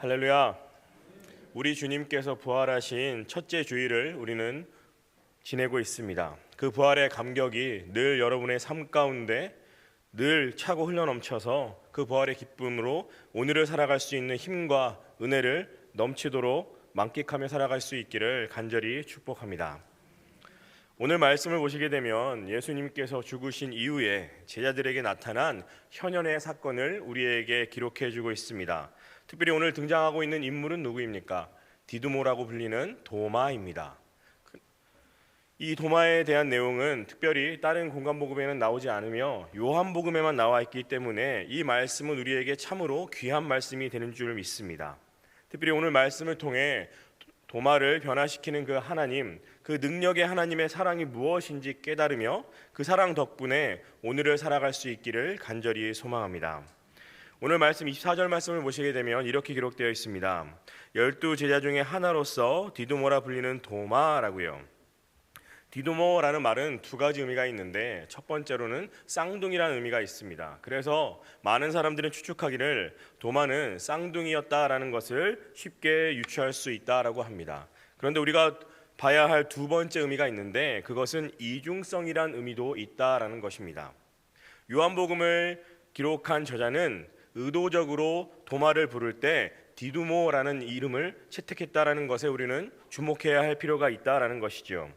할렐루야. 우리 주님께서 부활하신 첫째 주일을 우리는 지내고 있습니다. 그 부활의 감격이 늘 여러분의 삶 가운데 늘 차고 흘러넘쳐서 그 부활의 기쁨으로 오늘을 살아갈 수 있는 힘과 은혜를 넘치도록 만끽하며 살아갈 수 있기를 간절히 축복합니다. 오늘 말씀을 보시게 되면 예수님께서 죽으신 이후에 제자들에게 나타난 현현의 사건을 우리에게 기록해 주고 있습니다. 특별히 오늘 등장하고 있는 인물은 누구입니까? 디두모라고 불리는 도마입니다. 그- 이 도마에 대한 내용은 특별히 다른 공간 복음에는 나오지 않으며 요한 복음에만 나와 있기 때문에 이 말씀은 우리에게 참으로 귀한 말씀이 되는 줄 믿습니다. 특별히 오늘 말씀을 통해 도마를 변화시키는 그 하나님, 그 능력의 하나님의 사랑이 무엇인지 깨달으며 그 사랑 덕분에 오늘을 살아갈 수 있기를 간절히 소망합니다. 오늘 말씀 24절 말씀을 보시게 되면 이렇게 기록되어 있습니다. 열두 제자 중에 하나로서 디도모라 불리는 도마라고요. 디도모라는 말은 두 가지 의미가 있는데 첫 번째로는 쌍둥이라는 의미가 있습니다. 그래서 많은 사람들은 추측하기를 도마는 쌍둥이였다라는 것을 쉽게 유추할 수 있다라고 합니다. 그런데 우리가 봐야 할 두 번째 의미가 있는데 그것은 이중성이란 의미도 있다라는 것입니다. 요한복음을 기록한 저자는 의도적으로 도마를 부를 때 디두모라는 이름을 채택했다라는 것에 우리는 주목해야 할 필요가 있다라는 것이죠.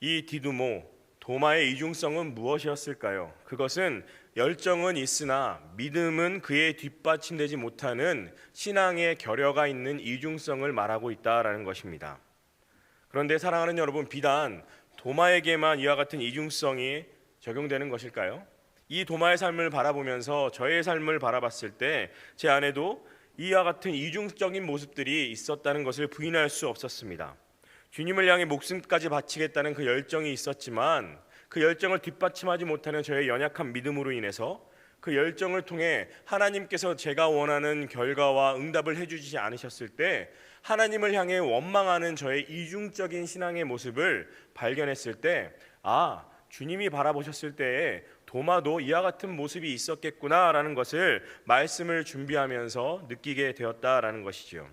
이 디두모 도마의 이중성은 무엇이었을까요? 그것은 열정은 있으나 믿음은 그에 뒷받침되지 못하는 신앙의 결여가 있는 이중성을 말하고 있다라는 것입니다. 그런데 사랑하는 여러분 비단 도마에게만 이와 같은 이중성이 적용되는 것일까요? 이 도마의 삶을 바라보면서 저의 삶을 바라봤을 때 제 안에도 이와 같은 이중적인 모습들이 있었다는 것을 부인할 수 없었습니다. 주님을 향해 목숨까지 바치겠다는 그 열정이 있었지만 그 열정을 뒷받침하지 못하는 저의 연약한 믿음으로 인해서 그 열정을 통해 하나님께서 제가 원하는 결과와 응답을 해주지 않으셨을 때 하나님을 향해 원망하는 저의 이중적인 신앙의 모습을 발견했을 때 아, 주님이 바라보셨을 때에 도마도 이와 같은 모습이 있었겠구나라는 것을 말씀을 준비하면서 느끼게 되었다라는 것이죠.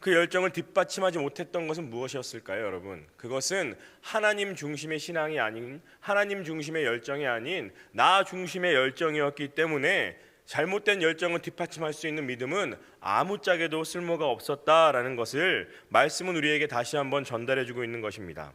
그 열정을 뒷받침하지 못했던 것은 무엇이었을까요, 여러분? 그것은 하나님 중심의 신앙이 아닌 하나님 중심의 열정이 아닌 나 중심의 열정이었기 때문에 잘못된 열정을 뒷받침할 수 있는 믿음은 아무짝에도 쓸모가 없었다라는 것을 말씀은 우리에게 다시 한번 전달해 주고 있는 것입니다.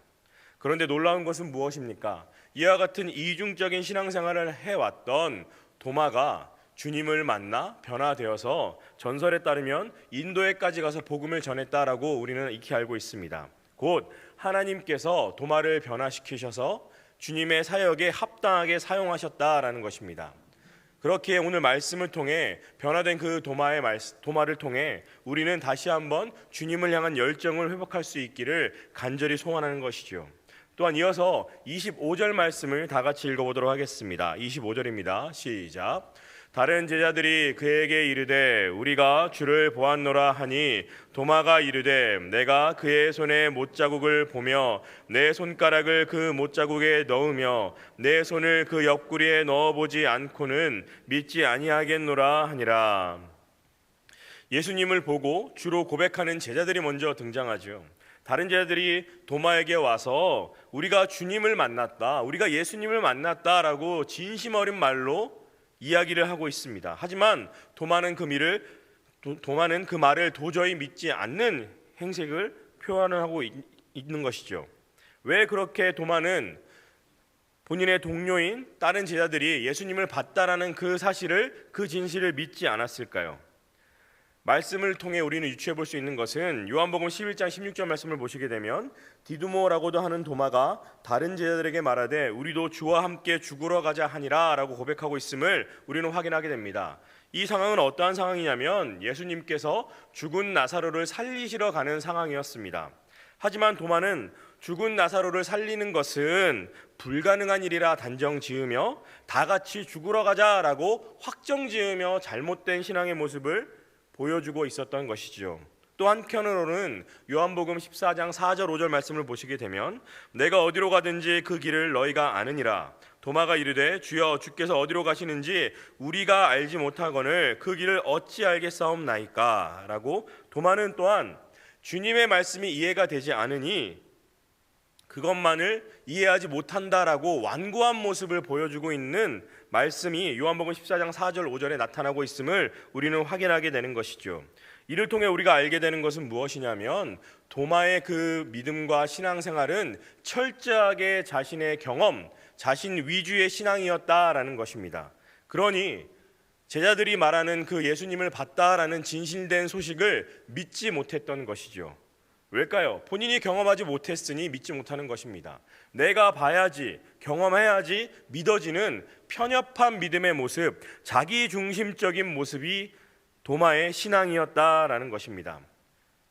그런데 놀라운 것은 무엇입니까? 이와 같은 이중적인 신앙생활을 해왔던 도마가 주님을 만나 변화되어서 전설에 따르면 인도에까지 가서 복음을 전했다라고 우리는 익히 알고 있습니다. 곧 하나님께서 도마를 변화시키셔서 주님의 사역에 합당하게 사용하셨다라는 것입니다. 그렇게 오늘 말씀을 통해 변화된 그 도마의 말, 도마를 통해 우리는 다시 한번 주님을 향한 열정을 회복할 수 있기를 간절히 소원하는 것이죠. 또한 이어서 25절 말씀을 다 같이 읽어보도록 하겠습니다. 25절입니다. 시작. 다른 제자들이 그에게 이르되 우리가 주를 보았노라 하니 도마가 이르되 내가 그의 손에 못자국을 보며 내 손가락을 그 못자국에 넣으며 내 손을 그 옆구리에 넣어보지 않고는 믿지 아니하겠노라 하니라 예수님을 보고 주로 고백하는 제자들이 먼저 등장하죠. 다른 제자들이 도마에게 와서 우리가 주님을 만났다, 우리가 예수님을 만났다라고 진심 어린 말로 이야기를 하고 있습니다. 하지만 도마는 그 미를 도 마는 그 말을 도저히 믿지 않는 행색을 표현을 하고 있, 있는 것이죠. 왜 그렇게 도마는 본인의 동료인 다른 제자들이 예수님을 봤다라는 그 사실을 그 진실을 믿지 않았을까요? 말씀을 통해 우리는 유추해 볼 수 있는 것은 요한복음 11장 16절 말씀을 보시게 되면 디두모라고도 하는 도마가 다른 제자들에게 말하되 우리도 주와 함께 죽으러 가자 하니라라고 고백하고 있음을 우리는 확인하게 됩니다. 이 상황은 어떠한 상황이냐면 예수님께서 죽은 나사로를 살리시러 가는 상황이었습니다. 하지만 도마는 죽은 나사로를 살리는 것은 불가능한 일이라 단정 지으며 다 같이 죽으러 가자라고 확정 지으며 잘못된 신앙의 모습을 보여주고 있었던 것이죠. 또 한편으로는 요한복음 14장 4절 5절 말씀을 보시게 되면 내가 어디로 가든지 그 길을 너희가 아느니라 도마가 이르되 주여 주께서 어디로 가시는지 우리가 알지 못하거늘 그 길을 어찌 알겠사옵나이까라고 도마는 또한 주님의 말씀이 이해가 되지 않으니 그것만을 이해하지 못한다라고 완고한 모습을 보여주고 있는 말씀이 요한복음 14장 4절 5절에 나타나고 있음을 우리는 확인하게 되는 것이죠. 이를 통해 우리가 알게 되는 것은 무엇이냐면 도마의 그 믿음과 신앙생활은 철저하게 자신의 경험, 자신 위주의 신앙이었다라는 것입니다. 그러니 제자들이 말하는 그 예수님을 봤다라는 진실된 소식을 믿지 못했던 것이죠. 왜일까요? 본인이 경험하지 못했으니 믿지 못하는 것입니다. 내가 봐야지, 경험해야지 믿어지는 편협한 믿음의 모습, 자기 중심적인 모습이 도마의 신앙이었다라는 것입니다.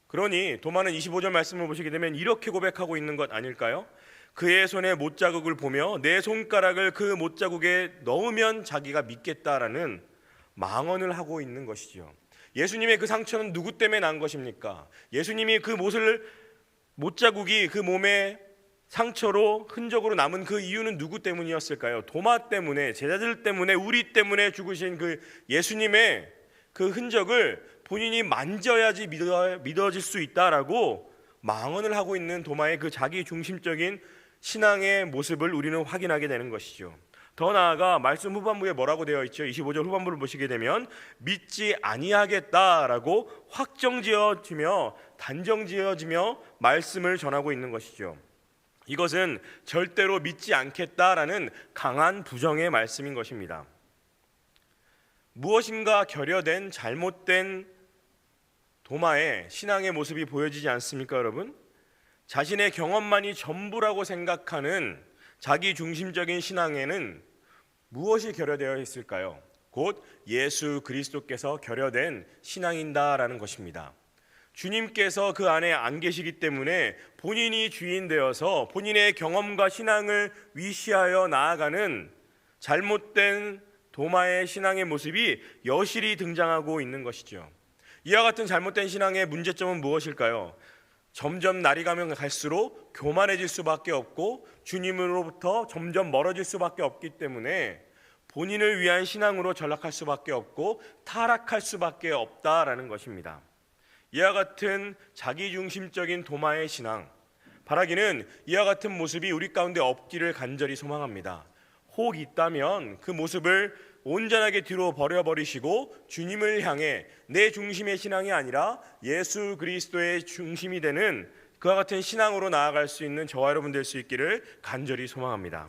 그러니 도마는 25절 말씀을 보시게 되면 이렇게 고백하고 있는 것 아닐까요? 그의 손에 못자국을 보며 내 손가락을 그 못자국에 넣으면 자기가 믿겠다라는 망언을 하고 있는 것이죠. 예수님의 그 상처는 누구 때문에 난 것입니까? 예수님이 그 못을 못자국이 그 몸에 상처로 흔적으로 남은 그 이유는 누구 때문이었을까요? 도마 때문에 제자들 때문에 우리 때문에 죽으신 그 예수님의 그 흔적을 본인이 만져야지 믿어, 믿어질 수 있다라고 망언을 하고 있는 도마의 그 자기 중심적인 신앙의 모습을 우리는 확인하게 되는 것이죠. 더 나아가 말씀 후반부에 뭐라고 되어 있죠? 25절 후반부를 보시게 되면 믿지 아니하겠다라고 확정지어지며 단정지어지며 말씀을 전하고 있는 것이죠. 이것은 절대로 믿지 않겠다라는 강한 부정의 말씀인 것입니다. 무엇인가 결여된 잘못된 도마의 신앙의 모습이 보여지지 않습니까, 여러분? 자신의 경험만이 전부라고 생각하는 자기 중심적인 신앙에는 무엇이 결여되어 있을까요? 곧 예수 그리스도께서 결여된 신앙인다라는 것입니다. 주님께서 그 안에 안 계시기 때문에 본인이 주인 되어서 본인의 경험과 신앙을 위시하여 나아가는 잘못된 도마의 신앙의 모습이 여실히 등장하고 있는 것이죠. 이와 같은 잘못된 신앙의 문제점은 무엇일까요? 점점 날이 가면 갈수록 교만해질 수밖에 없고 주님으로부터 점점 멀어질 수밖에 없기 때문에 본인을 위한 신앙으로 전락할 수밖에 없고 타락할 수밖에 없다라는 것입니다. 이와 같은 자기중심적인 도마의 신앙, 바라기는 이와 같은 모습이 우리 가운데 없기를 간절히 소망합니다. 혹 있다면 그 모습을 온전하게 뒤로 버려버리시고 주님을 향해 내 중심의 신앙이 아니라 예수 그리스도의 중심이 되는 그와 같은 신앙으로 나아갈 수 있는 저와 여러분 될 수 있기를 간절히 소망합니다.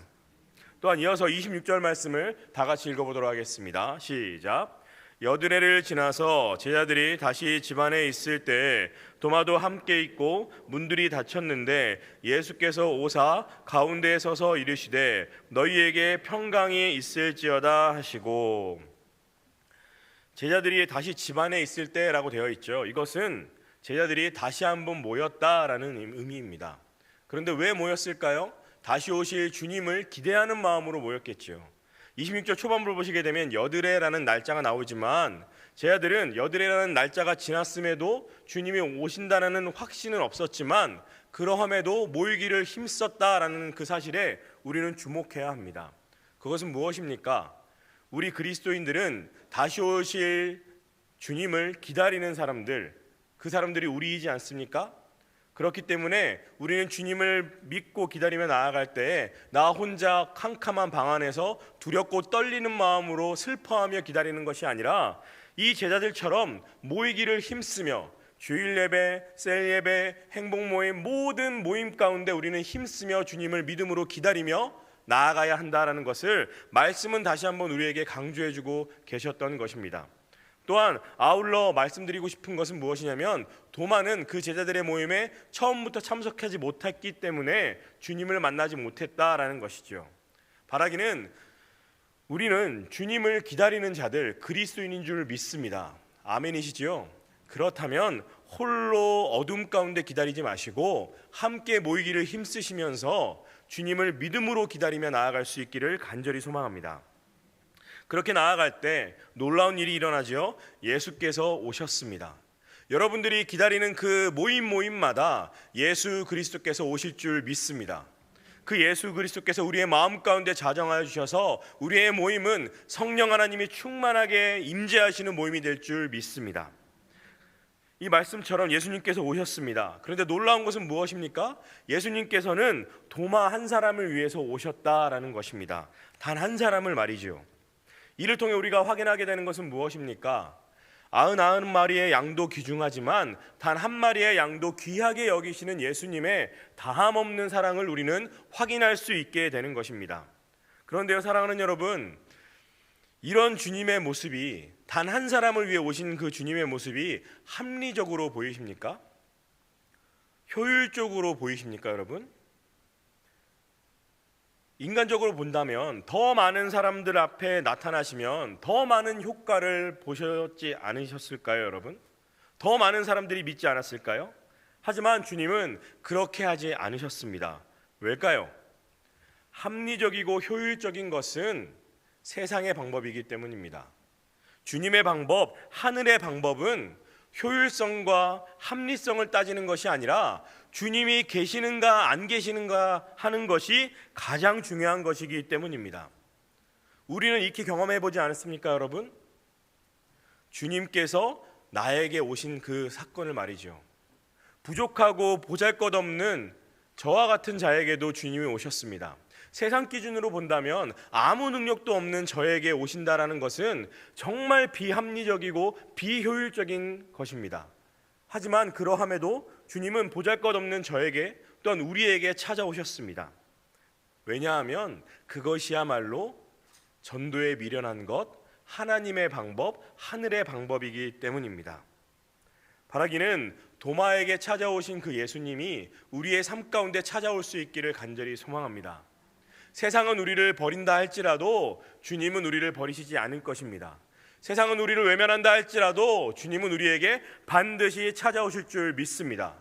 또한 이어서 26절 말씀을 다 같이 읽어보도록 하겠습니다. 시작. 여드레를 지나서 제자들이 다시 집안에 있을 때 도마도 함께 있고 문들이 닫혔는데 예수께서 오사 가운데에 서서 이르시되 너희에게 평강이 있을지어다 하시고 제자들이 다시 집안에 있을 때라고 되어 있죠. 이것은 제자들이 다시 한번 모였다라는 의미입니다. 그런데 왜 모였을까요? 다시 오실 주님을 기대하는 마음으로 모였겠죠. 26절 초반부를 보시게 되면 여드레라는 날짜가 나오지만 제자들은 여드레라는 날짜가 지났음에도 주님이 오신다는 확신은 없었지만 그러함에도 모이기를 힘썼다라는 그 사실에 우리는 주목해야 합니다. 그것은 무엇입니까? 우리 그리스도인들은 다시 오실 주님을 기다리는 사람들, 그 사람들이 우리이지 않습니까? 그렇기 때문에 우리는 주님을 믿고 기다리며 나아갈 때에 나 혼자 캄캄한 방 안에서 두렵고 떨리는 마음으로 슬퍼하며 기다리는 것이 아니라 이 제자들처럼 모이기를 힘쓰며 주일 예배, 셀 예배, 행복 모임 모든 모임 가운데 우리는 힘쓰며 주님을 믿음으로 기다리며 나아가야 한다라는 것을 말씀은 다시 한번 우리에게 강조해 주고 계셨던 것입니다. 또한 아울러 말씀드리고 싶은 것은 무엇이냐면 도마는 그 제자들의 모임에 처음부터 참석하지 못했기 때문에 주님을 만나지 못했다라는 것이죠. 바라기는 우리는 주님을 기다리는 자들 그리스도인인 줄 믿습니다. 아멘이시지요? 그렇다면 홀로 어둠 가운데 기다리지 마시고 함께 모이기를 힘쓰시면서 주님을 믿음으로 기다리며 나아갈 수 있기를 간절히 소망합니다. 그렇게 나아갈 때 놀라운 일이 일어나지요. 예수께서 오셨습니다. 여러분들이 기다리는 그 모임 모임마다 예수 그리스도께서 오실 줄 믿습니다. 그 예수 그리스도께서 우리의 마음 가운데 자정하여 주셔서 우리의 모임은 성령 하나님이 충만하게 임재하시는 모임이 될 줄 믿습니다. 이 말씀처럼 예수님께서 오셨습니다. 그런데 놀라운 것은 무엇입니까? 예수님께서는 도마 한 사람을 위해서 오셨다라는 것입니다. 단 한 사람을 말이죠. 이를 통해 우리가 확인하게 되는 것은 무엇입니까? 아흔 아흔 마리의 양도 귀중하지만 단 한 마리의 양도 귀하게 여기시는 예수님의 다함 없는 사랑을 우리는 확인할 수 있게 되는 것입니다. 그런데요, 사랑하는 여러분, 이런 주님의 모습이 단 한 사람을 위해 오신 그 주님의 모습이 합리적으로 보이십니까? 효율적으로 보이십니까, 여러분? 인간적으로 본다면 더 많은 사람들 앞에 나타나시면 더 많은 효과를 보셨지 않으셨을까요, 여러분? 더 많은 사람들이 믿지 않았을까요? 하지만 주님은 그렇게 하지 않으셨습니다. 왜일까요? 합리적이고 효율적인 것은 세상의 방법이기 때문입니다. 주님의 방법, 하늘의 방법은 효율성과 합리성을 따지는 것이 아니라 주님이 계시는가 안 계시는가 하는 것이 가장 중요한 것이기 때문입니다. 우리는 익히 경험해 보지 않았습니까, 여러분? 주님께서 나에게 오신 그 사건을 말이죠. 부족하고 보잘것없는 저와 같은 자에게도 주님이 오셨습니다. 세상 기준으로 본다면 아무 능력도 없는 저에게 오신다라는 것은 정말 비합리적이고 비효율적인 것입니다. 하지만 그러함에도 주님은 보잘것없는 저에게 또한 우리에게 찾아오셨습니다. 왜냐하면 그것이야말로 전도에 미련한 것, 하나님의 방법, 하늘의 방법이기 때문입니다. 바라기는 도마에게 찾아오신 그 예수님이 우리의 삶 가운데 찾아올 수 있기를 간절히 소망합니다. 세상은 우리를 버린다 할지라도 주님은 우리를 버리시지 않을 것입니다. 세상은 우리를 외면한다 할지라도 주님은 우리에게 반드시 찾아오실 줄 믿습니다.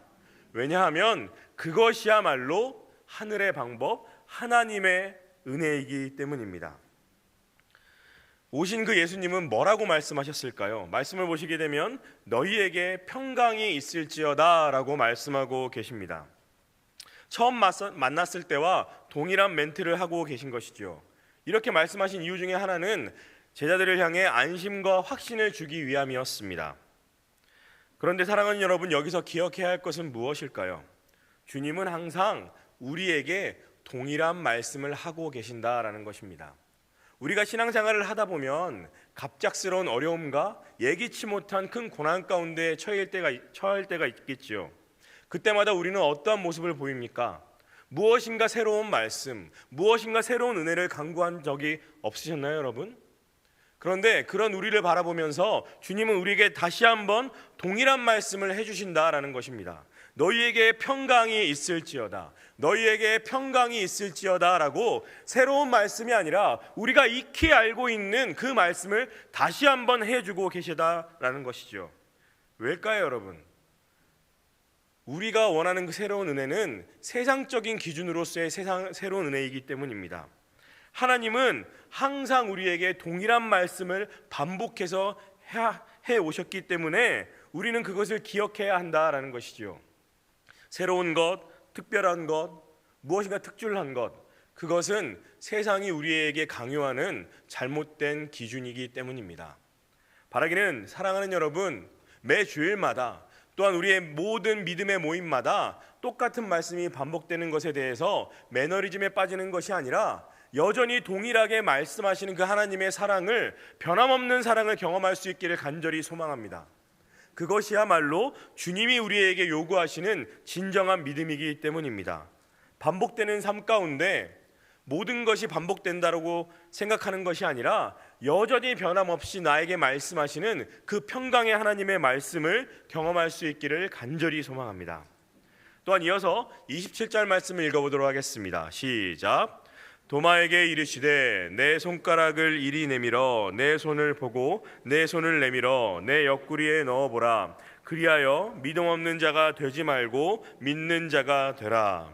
왜냐하면 그것이야말로 하늘의 방법, 하나님의 은혜이기 때문입니다. 오신 그 예수님은 뭐라고 말씀하셨을까요? 말씀을 보시게 되면 너희에게 평강이 있을지어다라고 말씀하고 계십니다. 처음 만났을 때와 동일한 멘트를 하고 계신 것이죠. 이렇게 말씀하신 이유 중에 하나는 제자들을 향해 안심과 확신을 주기 위함이었습니다. 그런데 사랑하는 여러분 여기서 기억해야 할 것은 무엇일까요? 주님은 항상 우리에게 동일한 말씀을 하고 계신다라는 것입니다. 우리가 신앙생활을 하다 보면 갑작스러운 어려움과 예기치 못한 큰 고난 가운데 처할 때가 처할 때가 있겠지요. 그때마다 우리는 어떠한 모습을 보입니까? 무엇인가 새로운 말씀, 무엇인가 새로운 은혜를 강구한 적이 없으셨나요, 여러분? 그런데 그런 우리를 바라보면서 주님은 우리에게 다시 한번 동일한 말씀을 해주신다라는 것입니다. 너희에게 평강이 있을지어다. 너희에게 평강이 있을지어다라고 새로운 말씀이 아니라 우리가 익히 알고 있는 그 말씀을 다시 한번 해주고 계시다라는 것이죠. 왜일까요, 여러분? 우리가 원하는 그 새로운 은혜는 세상적인 기준으로서의 세상 새로운 은혜이기 때문입니다. 하나님은 항상 우리에게 동일한 말씀을 반복해서 해 오셨기 때문에 우리는 그것을 기억해야 한다라는 것이죠. 새로운 것, 특별한 것, 무엇인가 특출한 것, 그것은 세상이 우리에게 강요하는 잘못된 기준이기 때문입니다. 바라기는 사랑하는 여러분, 매 주일마다 또한 우리의 모든 믿음의 모임마다 똑같은 말씀이 반복되는 것에 대해서 매너리즘에 빠지는 것이 아니라 여전히 동일하게 말씀하시는 그 하나님의 사랑을 변함없는 사랑을 경험할 수 있기를 간절히 소망합니다. 그것이야말로 주님이 우리에게 요구하시는 진정한 믿음이기 때문입니다. 반복되는 삶 가운데 모든 것이 반복된다고 생각하는 것이 아니라 여전히 변함없이 나에게 말씀하시는 그 평강의 하나님의 말씀을 경험할 수 있기를 간절히 소망합니다. 또한 이어서 27절 말씀을 읽어보도록 하겠습니다. 시작. 도마에게 이르시되 내 손가락을 이리 내밀어 내 손을 보고 내 손을 내밀어 내 옆구리에 넣어 보라 그리하여 믿음 없는 자가 되지 말고 믿는 자가 되라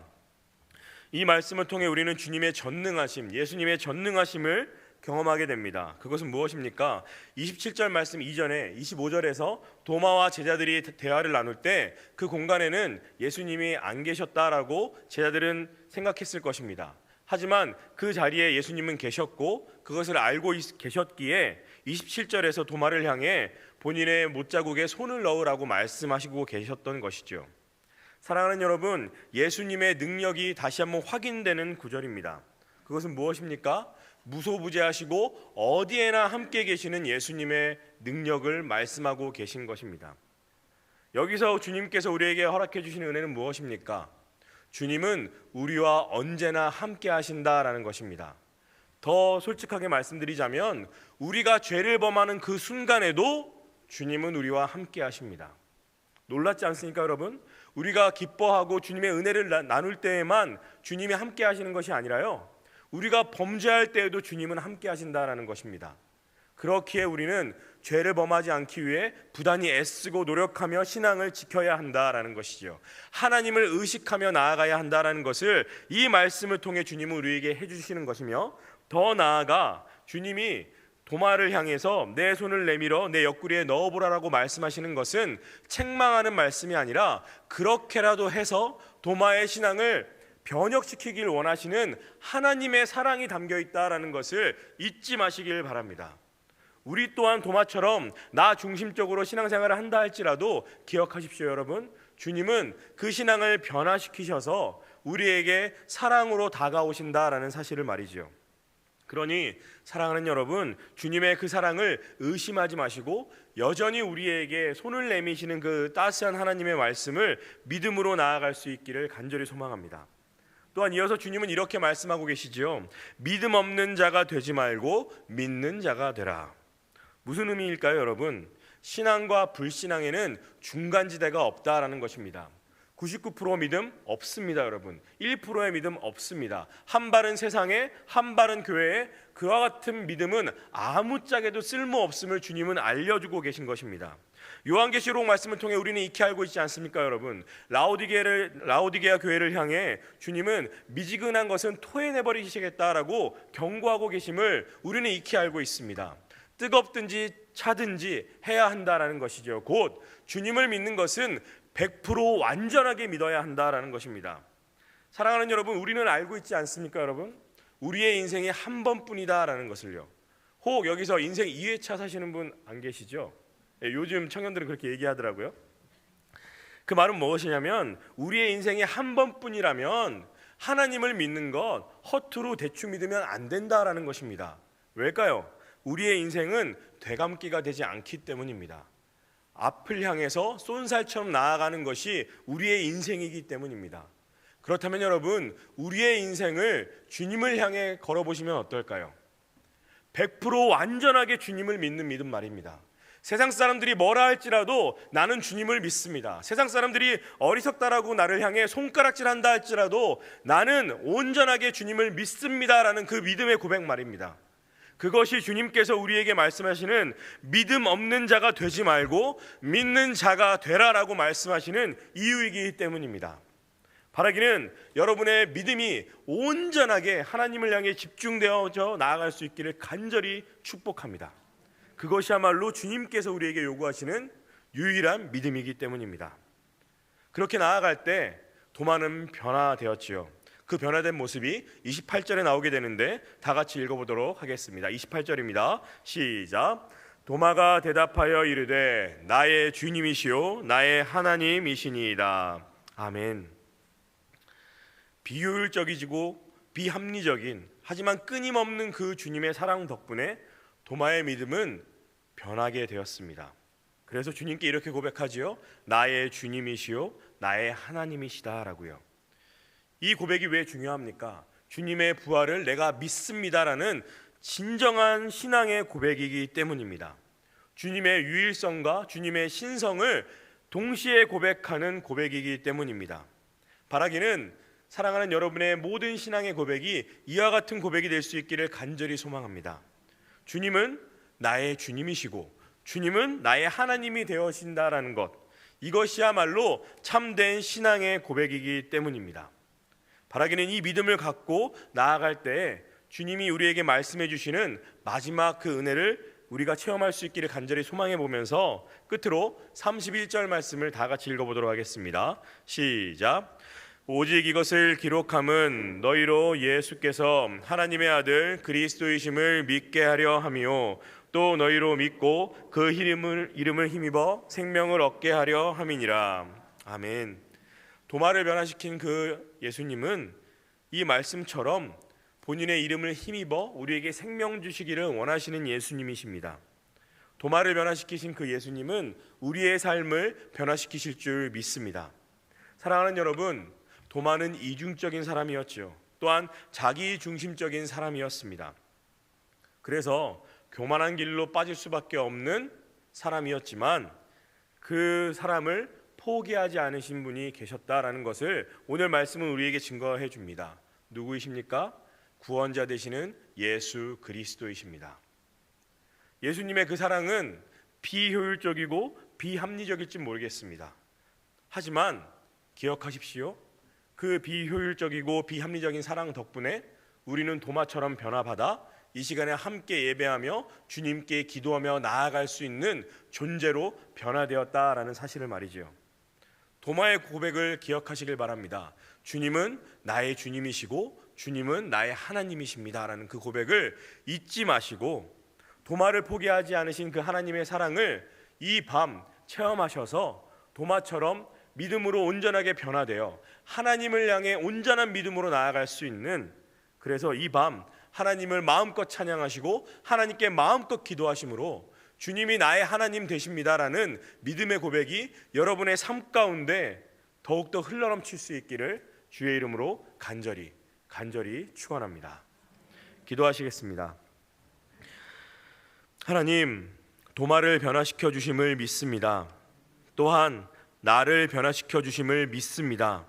이 말씀을 통해 우리는 주님의 전능하심 예수님의 전능하심을 경험하게 됩니다. 그것은 무엇입니까? 27절 말씀 이전에 25절에서 도마와 제자들이 대화를 나눌 때 그 공간에는 예수님이 안 계셨다라고 제자들은 생각했을 것입니다. 하지만 그 자리에 예수님은 계셨고 그것을 알고 계셨기에 27절에서 도마를 향해 본인의 못자국에 손을 넣으라고 말씀하시고 계셨던 것이죠. 사랑하는 여러분, 예수님의 능력이 다시 한번 확인되는 구절입니다. 그것은 무엇입니까? 무소부재하시고 어디에나 함께 계시는 예수님의 능력을 말씀하고 계신 것입니다. 여기서 주님께서 우리에게 허락해 주시는 은혜는 무엇입니까? 주님은 우리와 언제나 함께 하신다라는 것입니다. 더 솔직하게 말씀드리자면 우리가 죄를 범하는 그 순간에도 주님은 우리와 함께 하십니다. 놀랍지 않습니까, 여러분? 우리가 기뻐하고 주님의 은혜를 나눌 때에만 주님이 함께 하시는 것이 아니라요. 우리가 범죄할 때에도 주님은 함께 하신다라는 것입니다. 그렇기에 우리는 죄를 범하지 않기 위해 부단히 애쓰고 노력하며 신앙을 지켜야 한다라는 것이죠. 하나님을 의식하며 나아가야 한다라는 것을 이 말씀을 통해 주님은 우리에게 해 주시는 것이며 더 나아가 주님이 도마를 향해서 내 손을 내밀어 내 옆구리에 넣어보라라고 말씀하시는 것은 책망하는 말씀이 아니라 그렇게라도 해서 도마의 신앙을 변혁시키길 원하시는 하나님의 사랑이 담겨 있다라는 것을 잊지 마시길 바랍니다. 우리 또한 도마처럼 나 중심적으로 신앙생활을 한다 할지라도 기억하십시오, 여러분. 주님은 그 신앙을 변화시키셔서 우리에게 사랑으로 다가오신다라는 사실을 말이죠. 그러니 사랑하는 여러분, 주님의 그 사랑을 의심하지 마시고 여전히 우리에게 손을 내미시는 그 따스한 하나님의 말씀을 믿음으로 나아갈 수 있기를 간절히 소망합니다. 또한 이어서 주님은 이렇게 말씀하고 계시지요. 믿음 없는 자가 되지 말고 믿는 자가 되라. 무슨 의미일까요, 여러분? 신앙과 불신앙에는 중간지대가 없다라는 것입니다. 99% 믿음 없습니다, 여러분. 1%의 믿음 없습니다. 한 발은 세상에, 한 발은 교회에 그와 같은 믿음은 아무짝에도 쓸모 없음을 주님은 알려주고 계신 것입니다. 요한계시록 말씀을 통해 우리는 익히 알고 있지 않습니까, 여러분? 라오디게를 라오디게아 교회를 향해 주님은 미지근한 것은 토해내 버리시겠다라고 경고하고 계심을 우리는 익히 알고 있습니다. 뜨겁든지 차든지 해야 한다라는 것이죠. 곧 주님을 믿는 것은 100% 완전하게 믿어야 한다라는 것입니다. 사랑하는 여러분, 우리는 알고 있지 않습니까, 여러분? 우리의 인생이 한 번뿐이다라는 것을요. 혹 여기서 인생 2회차 사시는 분 안 계시죠? 예, 요즘 청년들은 그렇게 얘기하더라고요. 그 말은 무엇이냐면 우리의 인생이 한 번뿐이라면 하나님을 믿는 것 허투루 대충 믿으면 안 된다라는 것입니다. 왜일까요? 우리의 인생은 되감기가 되지 않기 때문입니다. 앞을 향해서 쏜살처럼 나아가는 것이 우리의 인생이기 때문입니다. 그렇다면 여러분, 우리의 인생을 주님을 향해 걸어보시면 어떨까요? 100% 완전하게 주님을 믿는 믿음 말입니다. 세상 사람들이 뭐라 할지라도 나는 주님을 믿습니다. 세상 사람들이 어리석다라고 나를 향해 손가락질 한다 할지라도 나는 온전하게 주님을 믿습니다라는 그 믿음의 고백 말입니다. 그것이 주님께서 우리에게 말씀하시는 믿음 없는 자가 되지 말고 믿는 자가 되라라고 말씀하시는 이유이기 때문입니다. 바라기는 여러분의 믿음이 온전하게 하나님을 향해 집중되어져 나아갈 수 있기를 간절히 축복합니다. 그것이야말로 주님께서 우리에게 요구하시는 유일한 믿음이기 때문입니다. 그렇게 나아갈 때 도마는 변화되었지요. 그 변화된 모습이 28절에 나오게 되는데 다 같이 읽어보도록 하겠습니다. 28절입니다. 시작. 도마가 대답하여 이르되 나의 주님이시요 나의 하나님이시니이다. 아멘. 비효율적이고 비합리적인 하지만 끊임없는 그 주님의 사랑 덕분에 도마의 믿음은 변하게 되었습니다. 그래서 주님께 이렇게 고백하지요. 나의 주님이시요 나의 하나님이시다라고요. 이 고백이 왜 중요합니까? 주님의 부활을 내가 믿습니다라는 진정한 신앙의 고백이기 때문입니다. 주님의 유일성과 주님의 신성을 동시에 고백하는 고백이기 때문입니다. 바라기는 사랑하는 여러분의 모든 신앙의 고백이 이와 같은 고백이 될 수 있기를 간절히 소망합니다. 주님은 나의 주님이시고 주님은 나의 하나님이 되어신다라는 것 이것이야말로 참된 신앙의 고백이기 때문입니다. 바라기는 이 믿음을 갖고 나아갈 때 주님이 우리에게 말씀해 주시는 마지막 그 은혜를 우리가 체험할 수 있기를 간절히 소망해 보면서 끝으로 31절 말씀을 다 같이 읽어 보도록 하겠습니다. 시작. 오직 이것을 기록함은 너희로 예수께서 하나님의 아들 그리스도이심을 믿게 하려 함이요 또 너희로 믿고 그 이름을 이름을 힘입어 생명을 얻게 하려 함이니라. 아멘. 도마를 변화시킨 그 예수님은 이 말씀처럼 본인의 이름을 힘입어 우리에게 생명 주시기를 원하시는 예수님이십니다. 도마를 변화시키신 그 예수님은 우리의 삶을 변화시키실 줄 믿습니다. 사랑하는 여러분, 도마는 이중적인 사람이었죠. 또한 자기 중심적인 사람이었습니다. 그래서 교만한 길로 빠질 수밖에 없는 사람이었지만 그 사람을 포기하지 않으신 분이 계셨다라는 것을 오늘 말씀은 우리에게 증거해 줍니다. 누구이십니까? 구원자 되시는 예수 그리스도이십니다. 예수님의 그 사랑은 비효율적이고 비합리적일지 모르겠습니다. 하지만 기억하십시오. 그 비효율적이고 비합리적인 사랑 덕분에 우리는 도마처럼 변화받아 이 시간에 함께 예배하며 주님께 기도하며 나아갈 수 있는 존재로 변화되었다라는 사실을 말이지요. 도마의 고백을 기억하시길 바랍니다. 주님은 나의 주님이시고 주님은 나의 하나님이십니다라는 그 고백을 잊지 마시고 도마를 포기하지 않으신 그 하나님의 사랑을 이 밤 체험하셔서 도마처럼 믿음으로 온전하게 변화되어 하나님을 향해 온전한 믿음으로 나아갈 수 있는 그래서 이 밤 하나님을 마음껏 찬양하시고 하나님께 마음껏 기도하심으로 주님이 나의 하나님 되십니다라는 믿음의 고백이 여러분의 삶 가운데 더욱더 흘러넘칠 수 있기를 주의 이름으로 간절히 간절히 축원합니다. 기도하시겠습니다. 하나님, 도마를 변화시켜 주심을 믿습니다. 또한 나를 변화시켜 주심을 믿습니다.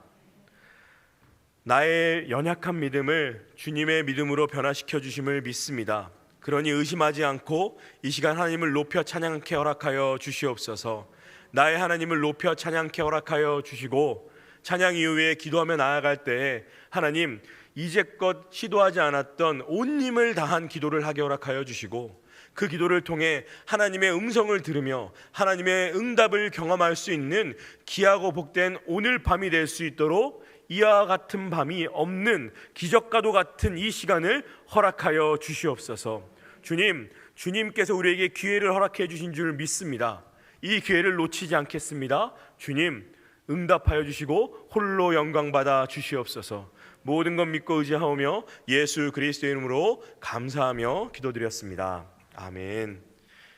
나의 연약한 믿음을 주님의 믿음으로 변화시켜 주심을 믿습니다. 그러니 의심하지 않고 이 시간 하나님을 높여 찬양케 허락하여 주시옵소서. 나의 하나님을 높여 찬양케 허락하여 주시고 찬양 이후에 기도하며 나아갈 때 하나님 이제껏 시도하지 않았던 온 힘을 다한 기도를 하게 허락하여 주시고 그 기도를 통해 하나님의 음성을 들으며 하나님의 응답을 경험할 수 있는 귀하고 복된 오늘 밤이 될 수 있도록 이와 같은 밤이 없는 기적과도 같은 이 시간을 허락하여 주시옵소서. 주님, 주님께서 우리에게 기회를 허락해 주신 줄 믿습니다. 이 기회를 놓치지 않겠습니다. 주님, 응답하여 주시고 홀로 영광 받아 주시옵소서. 모든 것 믿고 의지하오며 예수 그리스도의 이름으로 감사하며 기도드렸습니다. 아멘.